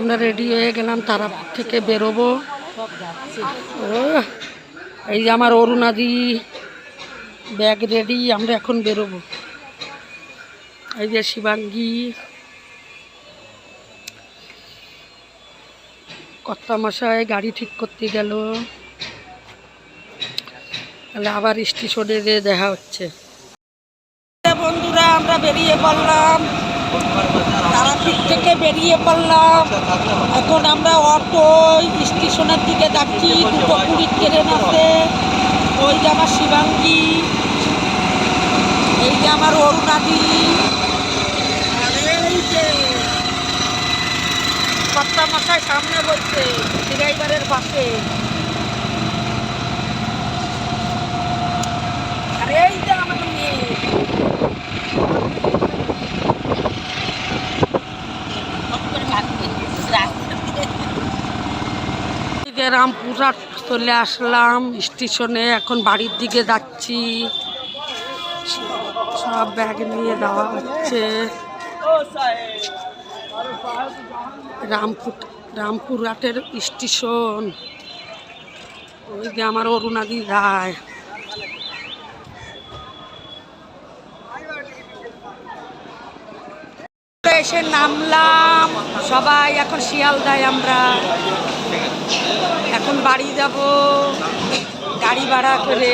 আমরা রেডি হয়ে গেলাম তারাপুর থেকে বেরোবো। এই যে আমার অরুণাদি ব্যাগ রেডি আমরা এখন বেরোবো। এই যে শিবাঙ্গী, কর্তামশাই, গাড়ি ঠিক করতে গেল। তাহলে আবার স্টেশনে দেখা হচ্ছে। বন্ধুরা, আমরা বেরিয়ে পড়লাম। তারাপীঠ থেকে বেরিয়ে পড়লাম। এখন আমরা অটো স্টেশনের দিকে যাচ্ছি। দুটো কুড়ির ট্রেন আছে। ওই যে আমার শিবাঙ্গী, এই যে আমার অরুণাদি। কর্তা মশাই সামনে বলছে ড্রাইভারের পাশে আর এই যে আমার মেয়ে থেকে রামপুরহাট চলে আসলাম, স্টেশনে এখন বাড়ির দিকে যাচ্ছি। সব ব্যাগ নিয়ে দেওয়া হচ্ছে। রামপুর রামপুরহাটের স্টেশন। ওই যে আমার অরুণাদি রায় এসে নামলাম। সবাই এখন শিয়ালদায় আমরা। এখন বাড়ি যাব গাড়ি ভাড়া করে